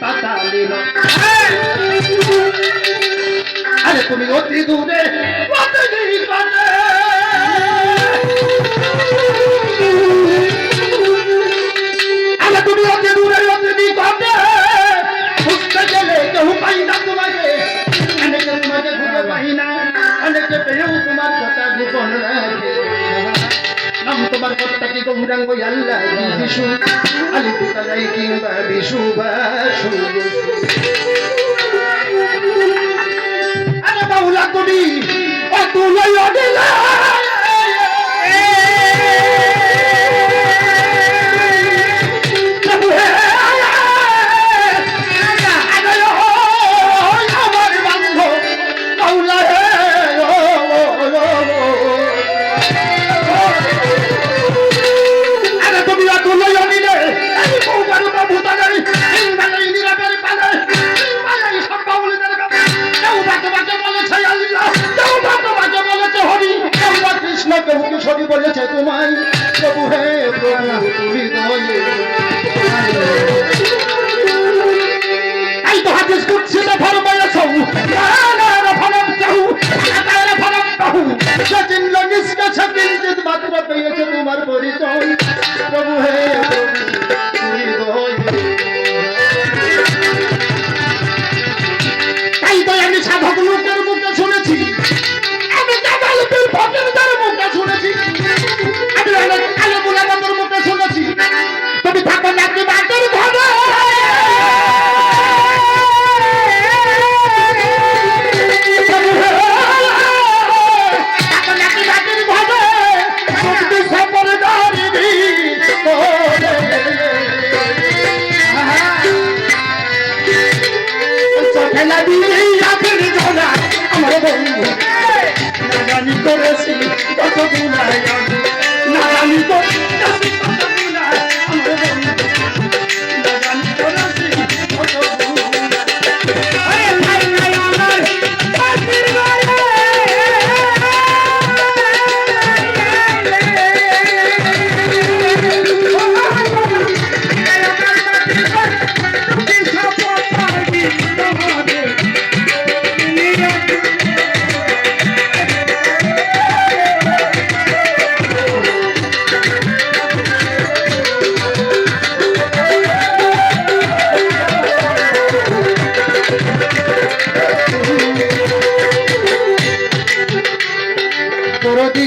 পাতা নিল হ্যাঁ। আরে তুমি অতি দূরে متقد هدى ويلا بيسو ألف عليك بابسو باسو أنا مولا قدي أدو يا يا ছবি বলেছে তোমায় প্রভু হে প্রভু তুমি দয়ে আমি করেছি কত গুণায়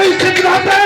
এই সিদ্ধান্তে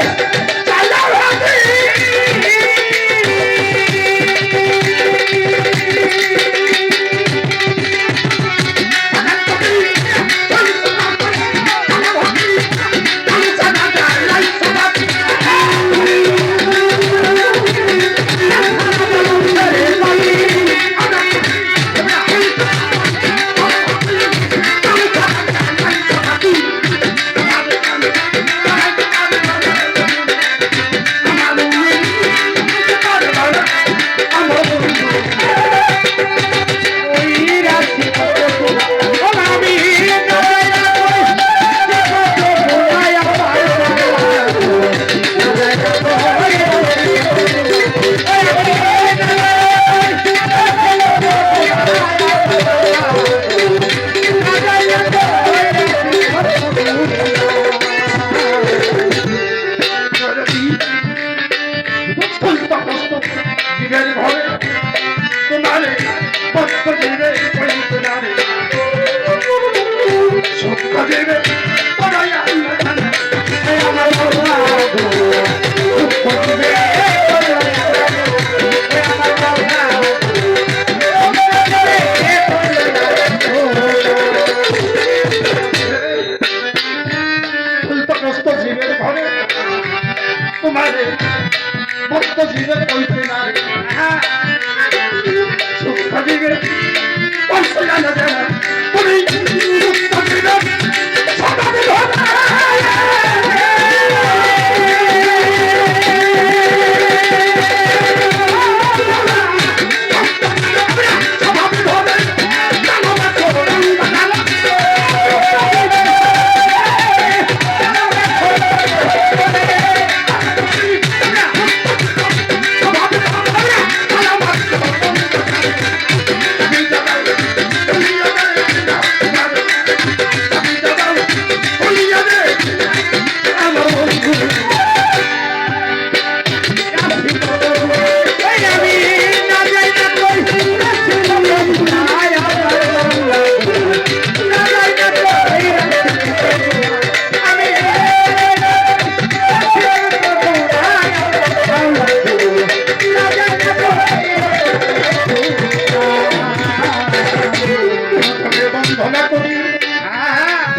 Gracias,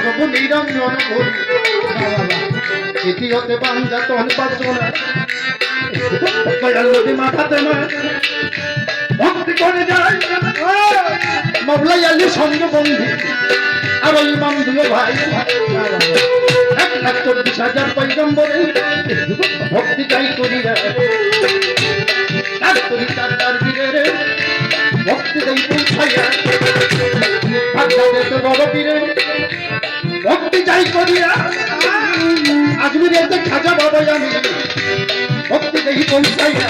প্রভু নিরঞ্জন করি। দ্বিতীয়তে বাঞ্জাতন বাসনা দয়াল নদী মাথাতে মা ভক্তি করে যায় মবলাই আলী সঙ্গ বন্ধু। আর ওই বন্ধুও ভাই। এক লাখ চল্লিশ হাজার পৈগম্বরে ভক্তি চাই করিয়া তার করি তার তার বীরের ভক্তি দেই পৌঁছাইয়া। ভাগ্যাদেশ বড় বীরের ভক্তি চাই করিয়া। আজমির এতে খাজা বাবা আমি ভক্তি দেখি পৌঁছাইয়া।